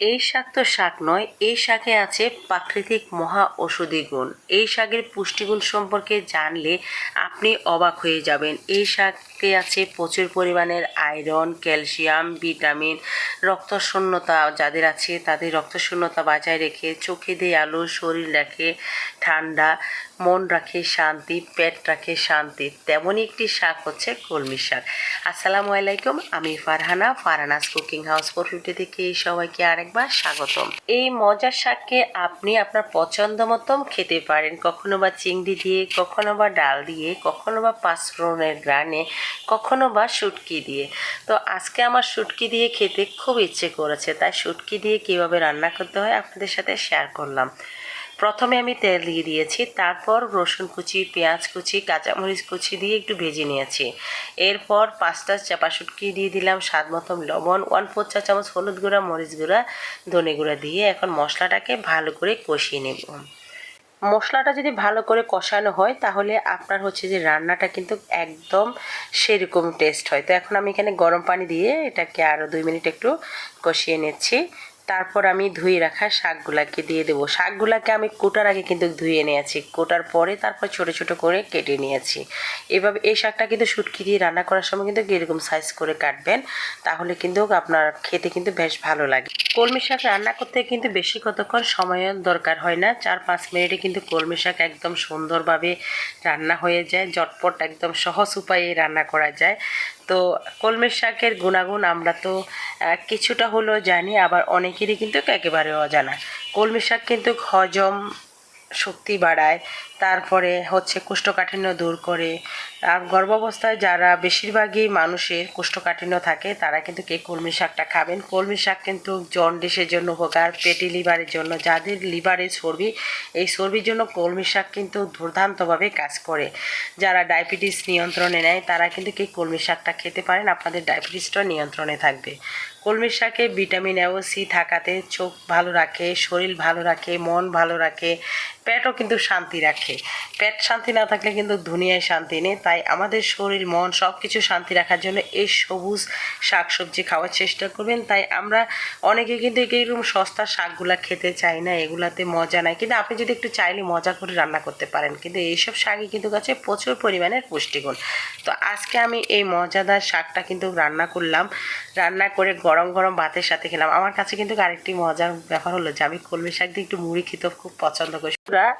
এই শাক তো শাক নয়, এই শাকে আছে প্রাকৃতিক মহা ঔষধি গুণ। এই শাকের পুষ্টিগুণ সম্পর্কে জানলে আপনি অবাক হয়ে যাবেন। এই শাকে আছে প্রচুর পরিমাণের আয়রন, ক্যালসিয়াম, ভিটামিন, রক্তশূন্যতা যাদের আছে তাদের রক্তশূন্যতা বজায় রেখে চোখে দিয়ে আলো, শরীর রাখে ঠান্ডা, মন রাখে শান্তি, পেট রাখে শান্তি। তেমনই একটি শাক হচ্ছে কলমি শাক। আসসালামু আলাইকুম, আমি Farhana, Farhana's cooking house four fifty থেকে সবাইকে আরেকবার স্বাগতম। এই মজার শাককে আপনি আপনার পছন্দ মতো খেতে পারেন। কখনো বা চিংড়ি দিয়ে, কখনো বা ডাল দিয়ে, কখনো বা পাঁচফোড়নের গ্রানে, কখনো বা শুটকি দিয়ে। তো আজকে আমার শুটকি দিয়ে খেতে খুব ইচ্ছে করেছে। তাই শুটকি দিয়ে কীভাবে রান্না করতে হয় আপনাদের সাথে শেয়ার করলাম। প্রথমে আমি তেল দিয়ে দিয়েছি, তারপর রসুন কুচি, পেঁয়াজ কুচি, কাঁচামরিচ কুচি দিয়ে একটু ভেজে নিয়েছি। এরপর পাঁচটা চাপা শুটকি দিয়ে দিলাম স্বাদ মতন লবণ ওয়ান ফোর চা চামচ হলুদ গুঁড়া, মরিচ গুঁড়া, ধনে গুঁড়া দিয়ে এখন মশলাটাকে ভালো করে কষিয়ে নেব। মশলাটা যদি ভালো করে কষানো হয়, তাহলে আপনার হচ্ছে যে রান্নাটা কিন্তু একদম সেরকম টেস্ট হয়। তো এখন আমি এখানে গরম পানি দিয়ে এটাকে আরও দুই মিনিট একটু কষিয়ে নিচ্ছি। তারপর আমি ধুয়ে রাখা শাকগুলাকে দিয়ে দেবো। শাকগুলাকে আমি কোটার আগে কিন্তু ধুয়ে নিয়েছি। কোটার পরে তারপর ছোট ছোট করে কেটে নিয়েছি। এভাবে এই শাকটা কিন্তু শুটকি দিয়ে রান্না করার সময় কিন্তু এরকম সাইজ করে কাটবেন, তাহলে কিন্তু আপনার খেতে কিন্তু বেশ ভালো লাগে। কলমি শাক রান্না করতে কিন্তু বেশি কতক্ষণ সময়ের দরকার হয় না। চার পাঁচ মিনিটে কিন্তু কলমি শাক একদম সুন্দরভাবে রান্না হয়ে যায় জটপট একদম সহজ উপায়ে রান্না করা যায়। তো কলমের শাকের গুণাগুণ আমরা তো কিছুটা হলেও জানি, আবার অনেকেরই কিন্তু একেবারে অজানা। কলমি শাক কিন্তু হজম শক্তি বাড়ায়, তারপরে হচ্ছে কোষ্ঠকাঠিন্য দূর করে। আর গর্ভাবস্থায় যারা বেশিরভাগই মানুষের কোষ্ঠকাঠিন্য থাকে, তারা কিন্তু কে কলমি শাকটা খাবেন। কলমি শাক কিন্তু জন্ডিসের জন্য উপকার পেটি লিভারের জন্য। যাদের লিভারের চর্বি, এই চর্বির জন্য কলমি শাক কিন্তু দুর্দান্তভাবে কাজ করে। যারা ডায়াবেটিস নিয়ন্ত্রণে নেয়, তারা কিন্তু কে কলমি শাকটা খেতে পারেন, আপনাদের ডায়াবেটিসটা নিয়ন্ত্রণে থাকবে। কলমি শাকে ভিটামিন এ ও সি থাকাতে চোখ ভালো রাখে, শরীর ভালো রাখে, মন ভালো রাখে পেটও কিন্তু শান্তি রাখে। পেট শান্তি না থাকলে কিন্তু দুনিয়ায় শান্তি নেই। তাই আমাদের শরীর, মন সব কিছু শান্তি রাখার জন্য এই সবুজ শাক সবজি খাওয়ার চেষ্টা করবেন। তাই আমরা অনেকে কিন্তু এইরকম সস্তা শাকগুলা খেতে চাই না, এগুলাতে মজা নাই। কিন্তু আপনি যদি একটু চাইলে মজা করে রান্না করতে পারেন। কিন্তু এইসব শাকই কিন্তু কাছে প্রচুর পরিমাণের পুষ্টিগুণ। তো আজকে আমি এই মজাদার শাকটা কিন্তু রান্না করলাম। রান্না করে গরম গরম ভাতের সাথে খেলাম। আমার কাছে কিন্তু আরেকটি মজার ব্যাপার হলো যে, আমি কলমি শাক দিয়ে একটু মুড়ি খেতে খুব পছন্দ করি। পুরা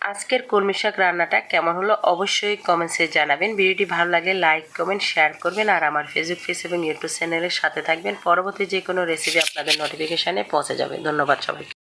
আজকের কলমি শাক রান্নাটা কেমন হলো অবশ্যই কমেন্টসে জানাবেন। ভিডিওটি ভালো লাগলে লাইক কমেন্ট শেয়ার করবেন আর আমার ফেসবুক পেজ এবং ইউটিউব চ্যানেলের সাথে থাকবেন। পরবর্তী যে কোনো রেসিপি আপনাদের নোটিফিকেশানে পৌঁছে যাবে। ধন্যবাদ সবাইকে।